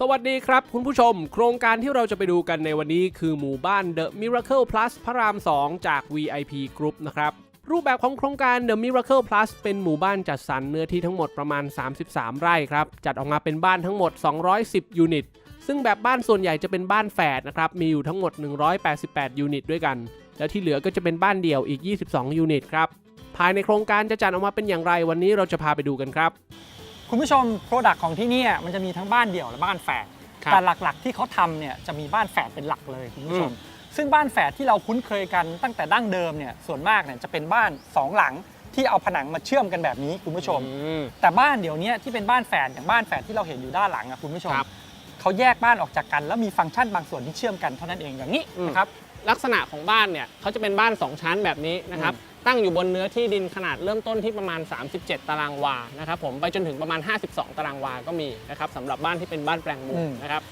สวัสดีครับคุณผู้ชม โครงการที่เราจะไปดูกันในวันนี้คือหมู่บ้าน The Miracle Plus พระราม 2 จาก VIP Group นะครับ รูปแบบของโครงการ The Miracle Plus เป็นหมู่บ้านจัดสรรเนื้อที่ทั้งหมดประมาณ 33 ไร่ครับ จัดออกมาเป็นบ้านทั้งหมด 210 ยูนิต ซึ่งแบบบ้านส่วนใหญ่จะเป็นบ้านแฝดนะครับ มีอยู่ทั้งหมด 188 ยูนิตด้วยกัน แล้วที่เหลือก็จะเป็นบ้านเดี่ยวอีก 22 ยูนิตครับ ภายในโครงการจะจัดออกมาเป็นอย่างไรวันนี้เราจะพาไปดูกันครับ คุณผู้ชมโปรดักต์ของที่เนี่ยมันจะมีทั้งบ้านเดี่ยวและบ้านแฝดครับ แต่หลักๆที่เขาทำเนี่ยจะมีบ้านแฝดเป็นหลักเลยคุณผู้ชมอืมซึ่งบ้านแฝดที่เราคุ้นเคยกันตั้งแต่ดั้งเดิมเนี่ยส่วนมากเนี่ยจะเป็นบ้านสองหลังที่เอาผนังมาเชื่อมกันแบบนี้คุณผู้ชมแต่บ้านเดี๋ยวนี้ที่เป็นบ้านแฝดอย่างบ้านแฝดที่เราเห็นอยู่ด้านหลังอะคุณผู้ชมครับเขาแยกบ้านออกจากกัน แล้วมีฟังก์ชันบางส่วนที่เชื่อมกันเท่านั้นเองอย่างนี้อืม นะครับ ลักษณะของบ้านเนี่ยเขาจะเป็นบ้าน 2 ชั้นแบบนี้นะครับ ตั้งอยู่บนเนื้อที่ดินขนาดเริ่มต้นที่ประมาณ 37 ตารางวานะครับผมไปจนถึงประมาณ 52 ตารางวาก็มีนะครับสำหรับบ้านที่เป็นบ้านแปลงมุงอืมนะครับ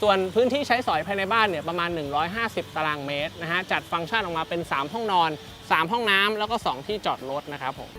ส่วนพื้นที่ใช้สอยภายในบ้านเนี่ยประมาณ 150 ตารางเมตรนะฮะจัดฟังก์ชันออกมาเป็น 3 ห้องนอน 3 ห้องน้ำแล้วก็ 2 ที่จอดรถนะครับผม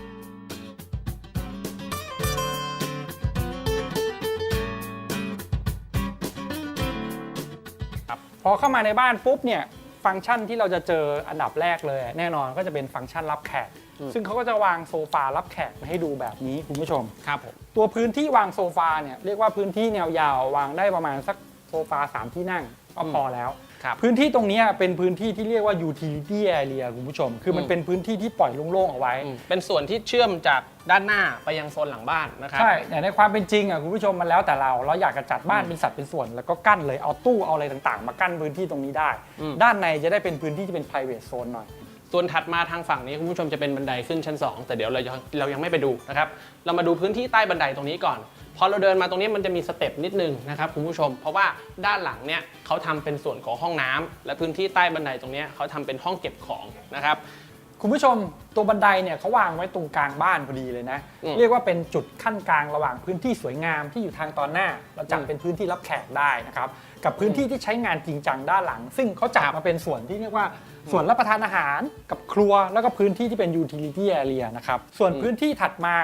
พอเข้ามาในบ้านปุ๊บเนี่ย ฟังก์ชันที่เราจะเจออันดับแรกเลย แน่นอนก็จะเป็นฟังก์ชันรับแขกอืมซึ่งเขาก็จะวางโซฟารับแขกมาให้ดูแบบนี้คุณผู้ชม ครับผม ตัวพื้นที่วางโซฟาเนี่ยเรียกว่าพื้นที่แนวยาววางได้ประมาณสักโซฟา3ที่นั่งก็พอแล้ว ครับพื้นที่ตรงเนี้ยเป็นพื้นที่ที่เรียกว่า utility area คุณผู้ชม คือมันอืมเป็นพื้นที่ที่ปล่อยโล่งๆเอาไว้อืมเป็นส่วนที่เชื่อมจากด้านหน้าไปยังโซนหลังบ้านนะครับใช่แต่ในความเป็นจริงอะคุณผู้ชมมันแล้วแต่เรา เราอยากจะจัดบ้านเป็นสัดเป็นส่วน แล้วก็กั้นเลยเอาตู้เอาอะไรต่างๆ มากั้นพื้นที่ตรงนี้ได้อืมด้านในจะได้เป็นพื้นที่ที่เป็น private zone หน่อยส่วนถัดมาทางฝั่งนี้คุณผู้ชมจะเป็นบันไดขึ้นชั้น 2 แต่เดี๋ยวเรายังเรายังไม่ไปดูนะครับ เรามาดูพื้นที่ใต้บันไดตรงนี้ก่อน พอเราเดินมาตรงนี้มันจะมีสเต็ปนิดนึงนะครับคุณผู้ชม เพราะว่าด้านหลังเนี่ยเขาทำเป็นส่วนของห้องน้ำและพื้นที่ใต้บันไดตรงเนี้ยเขาทำเป็นห้องเก็บของนะครับคุณผู้ชมตัวบันไดเนี่ยเขาวางไว้ตรงกลางบ้านพอดีเลยนะอืมเรียกว่าเป็นจุดขั้นกลางระหว่างพื้นที่สวยงามที่อยู่ทางตอนหน้า เราจัดอืมเป็นพื้นที่รับแขกได้นะครับกับพื้นที่ที่ใช้งานจริงจังด้านหลัง ซึ่งเขาจัดมาเป็นส่วนที่เรียกว่าส่วนรับประทานอาหารกับครัว แล้วก็พื้นที่ที่เป็น utility area นะครับส่วนอืมพื้นที่ถัดมา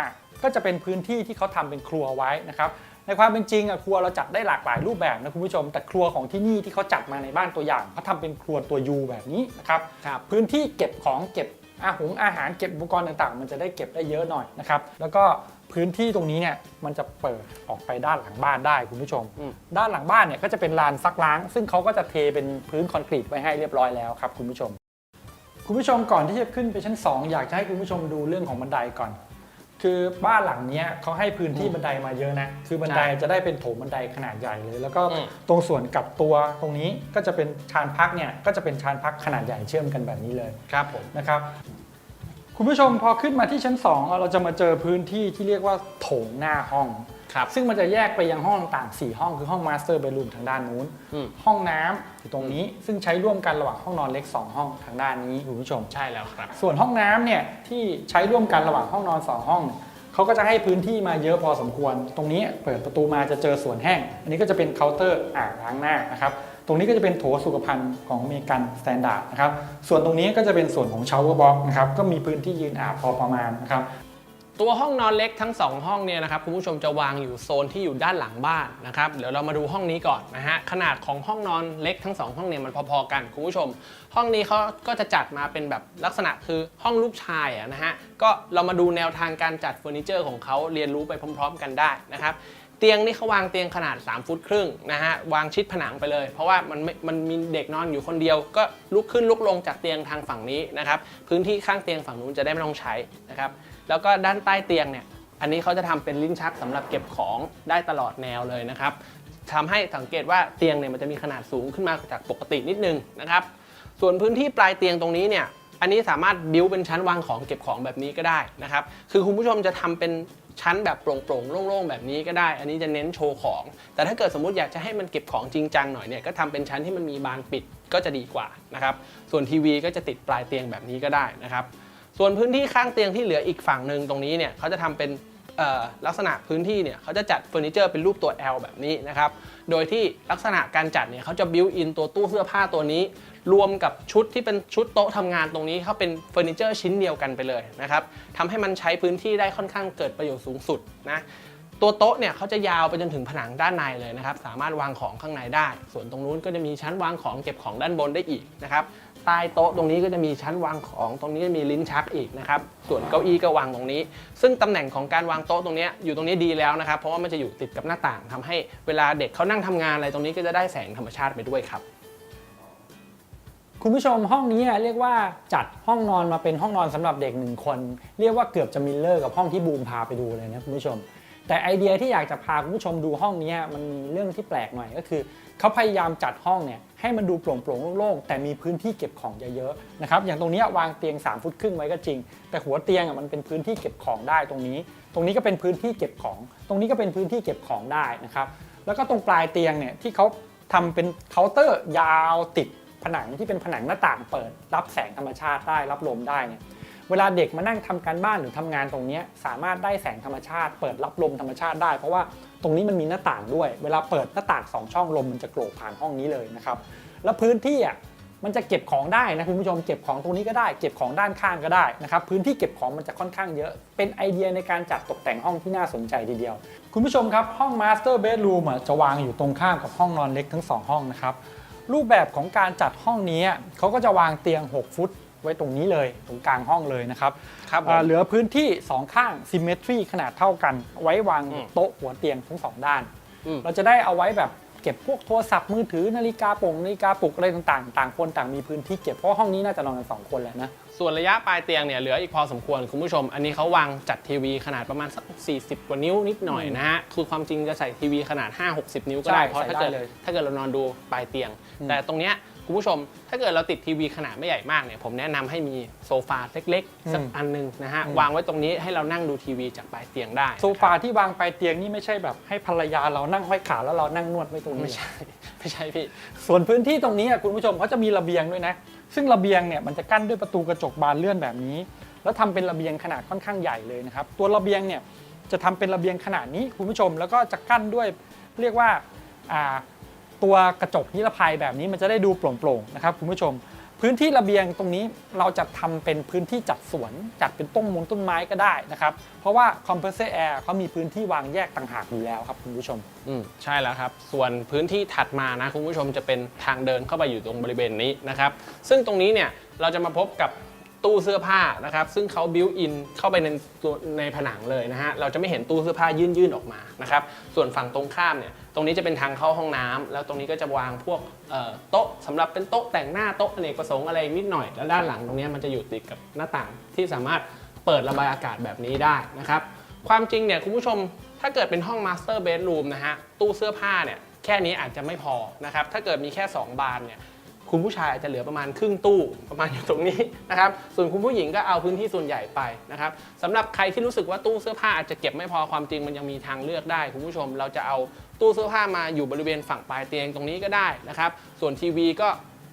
ก็จะเป็นพื้นที่ที่เขาทำเป็นครัวไว้นะครับในความเป็นจริงอะครัวเราจัดได้หลากหลายรูปแบบนะคุณผู้ชม แต่ครัวของที่นี่ที่เขาจัดมาในบ้านตัวอย่างเขาทำเป็นครัวตัว U แบบนี้นะครับครับพื้นที่เก็บของเก็บอาหงอาหารเก็บอุปกรณ์ต่างๆ มันจะได้เก็บได้เยอะหน่อยนะครับแล้วก็พื้นที่ตรงนี้เนี่ยมันจะเปิดออกไปด้านหลังบ้านได้คุณผู้ชมอืมด้านหลังบ้านเนี่ยก็จะเป็นลานซักล้าง ซึ่งเขาก็จะเทเป็นพื้นคอนกรีตไว้ให้เรียบร้อยแล้วครับคุณผู้ชม คุณผู้ชมก่อนที่จะขึ้นไปชั้น 2 อยากจะให้คุณผู้ชมดูเรื่องของบันไดก่อน คือบ้านหลังเนี้ยเขาให้พื้นที่บันไดมาเยอะนะ คือบันไดใช่จะได้เป็นโถงบันไดขนาดใหญ่เลย แล้วก็อืม ตรงส่วนกับตัวตรงนี้ก็จะเป็นชานพักเนี่ยก็จะเป็นชานพักขนาดใหญ่เชื่อมกันแบบนี้เลยครับผม นะครับ คุณผู้ชมพอขึ้นมาที่ชั้น 2 เราจะมาเจอพื้นที่ที่เรียกว่าโถงหน้าห้อง ครับซึ่งมันจะแยกไปยังห้องต่างๆ4ห้องคือห้องมาสเตอร์เบดรูมทางด้านนู้น อืม ห้องน้ำอยู่ตรงนี้ซึ่งใช้ร่วมกันระหว่างห้องนอนเล็ก 2 ห้องทางด้านนี้คุณผู้ชม ใช่แล้วครับ ส่วนห้องน้ำเนี่ยที่ใช้ร่วมกันระหว่างห้องนอน 2 ห้องเนี่ยเขาก็จะให้พื้นที่มาเยอะพอสมควร ตรงนี้เปิดประตูมาจะเจอส่วนแห้ง อันนี้ก็จะเป็นเคาน์เตอร์อ่างล้างหน้านะครับตรงนี้ก็จะเป็นโถสุขภัณฑ์ของอเมริกันสแตนดาร์ดนะครับส่วนตรงนี้ก็จะเป็นส่วนของชาวเวอร์บ็อกนะครับก็มีพื้นที่ยืนอาบพอประมาณนะครับ ตัวห้องนอนเล็กทั้ง 2 ห้องเนี่ยนะครับคุณผู้ชมจะวางอยู่โซนที่อยู่ด้านหลังบ้านนะครับเดี๋ยวเรามาดูห้องนี้ก่อนนะฮะขนาดของห้องนอนเล็กทั้ง 2 ห้องเนี่ยมันพอๆกันคุณผู้ชม ห้องนี้เขาก็จะจัดมาเป็นแบบลักษณะคือห้องลูกชายะนะฮะก็เรามาดูแนวทางการจัดเฟอร์นิเจอร์ของเขาเรียนรู้ไปพร้อม ๆ กันได้นะครับเตียงนี่เขาวางเตียงขนาด 3 ฟุตครึ่งนะฮะวางชิดผนังไปเลย เพราะว่ามันม,มันมีเด็กนอนอยู่คนเดียว ก็ลุกขึ้นลุกลงจากเตียงทางฝั่งนี้นะครับพื้นที่ข้างเตียงฝั่งนู้นจะได้ไม่ต้องใช้นะครับ แล้วก็ด้านใต้เตียงเนี่ย อันนี้เขาจะทำเป็นลิ้นชักสำหรับเก็บของได้ตลอดแนวเลยนะครับทำให้สังเกตว่าเตียงเนี่ยมันจะมีขนาดสูงขึ้นมาจากปกตินิดนึงนะครับ ส่วนพื้นที่ปลายเตียงตรงนี้เนี่ย อันนี้สามารถบิ้วเป็นชั้นวางของเก็บของแบบนี้ก็ได้นะครับ คือคุณผู้ชมจะทำเป็นชั้นแบบโปร่งๆโล่งๆแบบนี้ก็ได้ อันนี้จะเน้นโชว์ของ แต่ถ้าเกิดสมมติอยากจะให้มันเก็บของจริงจังหน่อยเนี่ย ก็ทำเป็นชั้นที่มันมีบานปิดก็จะดีกว่านะครับ ส่วนทีวีก็จะติดปลายเตียงแบบนี้ก็ได้นะครับ ส่วนพื้นที่ข้างเตียงที่เหลืออีกฝั่งหนึ่งตรงนี้เนี่ยเขาจะทำเป็นลักษณะพื้นที่เนี่ยเขาจะจัดเฟอร์นิเจอร์เป็นรูปตัว L แบบนี้นะครับ โดยที่ลักษณะการจัดเนี่ยเขาจะบิวอินตัวตู้เสื้อผ้าตัวนี้ รวมกับชุดที่เป็นชุดโต๊ะทำงานตรงนี้เขาเป็นเฟอร์นิเจอร์ชิ้นเดียวกันไปเลยนะครับทำให้มันใช้พื้นที่ได้ค่อนข้างเกิดประโยชน์สูงสุดนะตัวโต๊ะเนี่ยเขาจะยาวไปจนถึงผนังด้านในเลยนะครับ สามารถวางของข้างในได้ ส่วนตรงนู้นก็จะมีชั้นวางของเก็บของด้านบนได้อีกนะครับ ใต้โต๊ะตรงนี้ก็จะมีชั้นวางของตรงนี้มีลิ้นชักอีกนะครับส่วนเก้าอี้ก็วางตรงนี้ ซึ่งตำแหน่งของการวางโต๊ะตรงนี้อยู่ตรงนี้ดีแล้วนะครับเพราะว่ามันจะอยู่ติดกับหน้าต่างทำให้เวลาเด็กเขานั่งทำงานอะไรตรงนี้ก็จะได้แสงธรรมชาติไปด้วยครับคุณผู้ชมห้องนี้เรียกว่าจัดห้องนอนมาเป็นห้องนอนสำหรับเด็กหนึ่งคน เรียกว่าเกือบจะมิลเลอร์กับห้องที่บูมพาไปดูเลยนะคุณผู้ชม แต่ไอเดียที่อยากจะพาคุณผู้ชมดูห้องนี้มันมีเรื่องที่แปลกหน่อยก็คือเขาพยายามจัดห้องเนี่ย ให้มันดูโปร่งโปร่งโล่งๆแต่มีพื้นที่เก็บของเยอะๆนะครับอย่างตรงนี้วางเตียง 3 ฟุตครึ่งไว้ก็จริง แต่หัวเตียงอะมันเป็นพื้นที่เก็บของได้ตรงนี้ ตรงนี้ก็เป็นพื้นที่เก็บของ ตรงนี้ก็เป็นพื้นที่เก็บของได้นะครับแล้วก็ตรงปลายเตียงเนี่ยที่เขาทำเป็นเคาน์เตอร์ยาวติดผนังที่เป็นผนังหน้าต่างเปิด รับแสงธรรมชาติได้รับลมได้เนี่ย เวลาเด็กมานั่งทำการบ้านหรือทำงานตรงนี้สามารถได้แสงธรรมชาติ เปิดรับลมธรรมชาติได้ เพราะว่าตรงนี้มันมีหน้าต่างด้วย เวลาเปิดหน้าต่างสองช่องลมมันจะโกรกผ่านห้องนี้เลยนะครับแล้วพื้นที่อะมันจะเก็บของได้นะคุณผู้ชมเก็บของตรงนี้ก็ได้ เก็บของด้านข้างก็ได้นะครับพื้นที่เก็บของมันจะค่อนข้างเยอะ เป็นไอเดียในการจัดตกแต่งห้องที่น่าสนใจทีเดียว คุณผู้ชมครับห้อง Master Bedroom อะจะวางอยู่ตรงข้ามกับห้องนอนเล็กทั้งสองห้องนะครับรูปแบบของการจัดห้องนี้เขาก็จะวางเตียง 6 ฟุต ไว้ตรงนี้เลย ตรงกลางห้องเลยนะครับครับผม อ่าเหลือพื้นที่ 2 ข้าง symmetry ขนาดเท่ากัน ไว้วางอืมโต๊ะหัวเตียงทั้งสองด้าน อืม เราจะได้เอาไว้แบบเก็บพวกโทรศัพท์มือถือนาฬิกาปงนาฬิกาปลุกอะไรต่างๆ ต่างคนต่างมีพื้นที่เก็บเพราะว่าห้องนี้น่าจะนอนกันสองคนแหละนะ ส่วนระยะปลายเตียงเนี่ยเหลืออีกพอสมควรคุณผู้ชม อันนี้เขาวางจัดทีวีขนาดประมาณสัก 40 กว่านิ้วนิดหน่อยนะฮะคือความจริงจะใส่ทีวีขนาด 5-60 นิ้วก็ได้ใช่เพราะถ้าเกิดใส่ได้เลยถ้าเกิดเรานอนดูปลายเตียงอืมแต่ตรงเนี้ย คุณผู้ชม ถ้าเกิดเราติดทีวีขนาดไม่ใหญ่มากเนี่ยผมแนะนำให้มีโซฟาเล็กๆสักอืมอันหนึงนะฮะอืมวางไว้ตรงนี้ให้เรานั่งดูทีวีจากปลายเตียงได้ โซฟาที่วางปลายเตียงนี่ไม่ใช่แบบให้ภรรยาเรานั่งห้อยขาแล้วเรานั่งนวดไว้ตรงนี้ไม่ใช่ไม่ใช่พี่ส่วนพื้นที่ตรงนี้อะคุณผู้ชมเขาจะมีระเบียงด้วยนะ ซึ่งระเบียงเนี่ยมันจะกั้นด้วยประตูกระจกบานเลื่อนแบบนี้ แล้วทำเป็นระเบียงขนาดค่อนข้างใหญ่เลยนะครับตัวระเบียงเนี่ยจะทำเป็นระเบียงขนาดนี้คุณผู้ชมแล้วก็จะกั้นด้วยเรียกว่าอ่า ตัวกระจกนิรภัยแบบนี้มันจะได้ดูโปร่งๆนะครับคุณผู้ชม พื้นที่ระเบียงตรงนี้เราจะทำเป็นพื้นที่จัดสวนจัดเป็นต้นมูลต้นไม้ก็ได้นะครับ เพราะว่า compressor air เขามีพื้นที่วางแยกต่างหากอยู่แล้วครับคุณผู้ชมอืมใช่แล้วครับ ส่วนพื้นที่ถัดมานะคุณผู้ชมจะเป็นทางเดินเข้าไปอยู่ตรงบริเวณนี้นะครับ ซึ่งตรงนี้เนี่ยเราจะมาพบกับ ตู้เสื้อผ้านะครับ ซึ่งเขาบิวอินเข้าไปในตัวในผนังเลยนะฮะ เราจะไม่เห็นตู้เสื้อผ้ายื่นๆออกมานะครับ ส่วนฝั่งตรงข้ามเนี่ย ตรงนี้จะเป็นทางเข้าห้องน้ำแล้วตรงนี้ก็จะวางพวกโต๊ะสำหรับเป็นโต๊ะแต่งหน้าโต๊ะอเนกประสงค์อะไรนิดหน่อย แล้วด้านหลังตรงเนี้ยมันจะอยู่ติดกับหน้าต่างที่สามารถเปิดระบายอากาศแบบนี้ได้นะครับ ความจริงเนี่ยคุณผู้ชม ถ้าเกิดเป็นห้อง Master Bedroom นะฮะ ตู้เสื้อผ้าเนี่ยแค่นี้อาจจะไม่พอนะครับ ถ้าเกิดมีแค่ 2 บานเนี่ย คุณผู้ชายอาจจะเหลือประมาณครึ่งตู้ประมาณอยู่ตรงนี้นะครับส่วนคุณผู้หญิงก็เอาพื้นที่ส่วนใหญ่ไปนะครับสำหรับใครที่รู้สึกว่าตู้เสื้อผ้าอาจจะเก็บไม่พอความจริงมันยังมีทางเลือกได้ คุณผู้ชมเราจะเอาตู้เสื้อผ้ามาอยู่บริเวณฝั่งปลายเตียงตรงนี้ก็ได้นะครับส่วนทีวีก็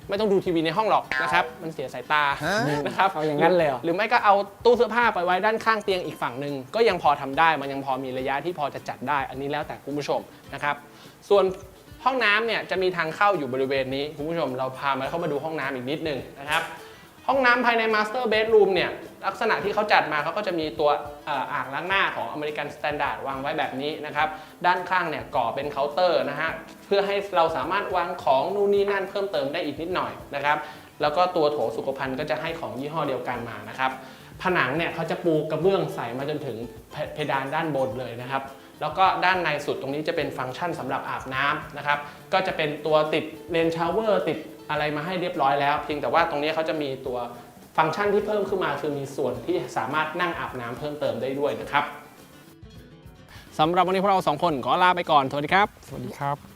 ไม่ต้องดูทีวีในห้องหรอกนะครับ มันเสียสายตานะครับเอาอย่างนั้นเลยเหรอหรือไม่ก็เอาตู้เสื้อผ้าไปไว้ด้านข้างเตียงอีกฝั่งหนึ่งก็ยังพอทำได้ มันยังพอมีระยะที่พอจะจัดได้ อันนี้แล้วแต่คุณผู้ชมนะครับ ส่วน ห้องน้ำเนี่ยจะมีทางเข้าอยู่บริเวณนี้คุณผู้ชมเราพามาเข้ามาดูห้องน้ำอีกนิดหนึงนะครับ ห้องน้ำภายใน Master Bedroom เนี่ยลักษณะที่เขาจัดมาเขาก็จะมีตัวอ่ออ่างล้างหน้าของ American Standard วางไว้แบบนี้นะครับ ด้านข้างเนี่ยก่อเป็นเคาน์เตอร์นะฮะเพื่อให้เราสามารถวางของนู่นนี่นั่นเพิ่มเติมได้อีกนิดหน่อยนะครับแล้วก็ตัวโถสุขภัณฑ์ก็จะให้ของยี่ห้อเดียวกันมานะครับผนังเนี่ยเขาจะปูกระเบื้องใสมาจนถึงเพเพดานด้านบนเลยนะครับ แล้วก็ด้านในสุดตรงนี้จะเป็นฟังก์ชันสำหรับอาบน้ำนะครับ ก็จะเป็นตัวติดเลนชาวเวอร์ติดอะไรมาให้เรียบร้อยแล้ว เพียงแต่ว่าตรงนี้เขาจะมีตัวฟังก์ชันที่เพิ่มขึ้นมาคือมีส่วนที่สามารถนั่งอาบน้ำเพิ่มเติมได้ด้วยนะครับสำหรับวันนี้พวกเราสองคนขอลาไปก่อน สวัสดีครับ สวัสดีครับ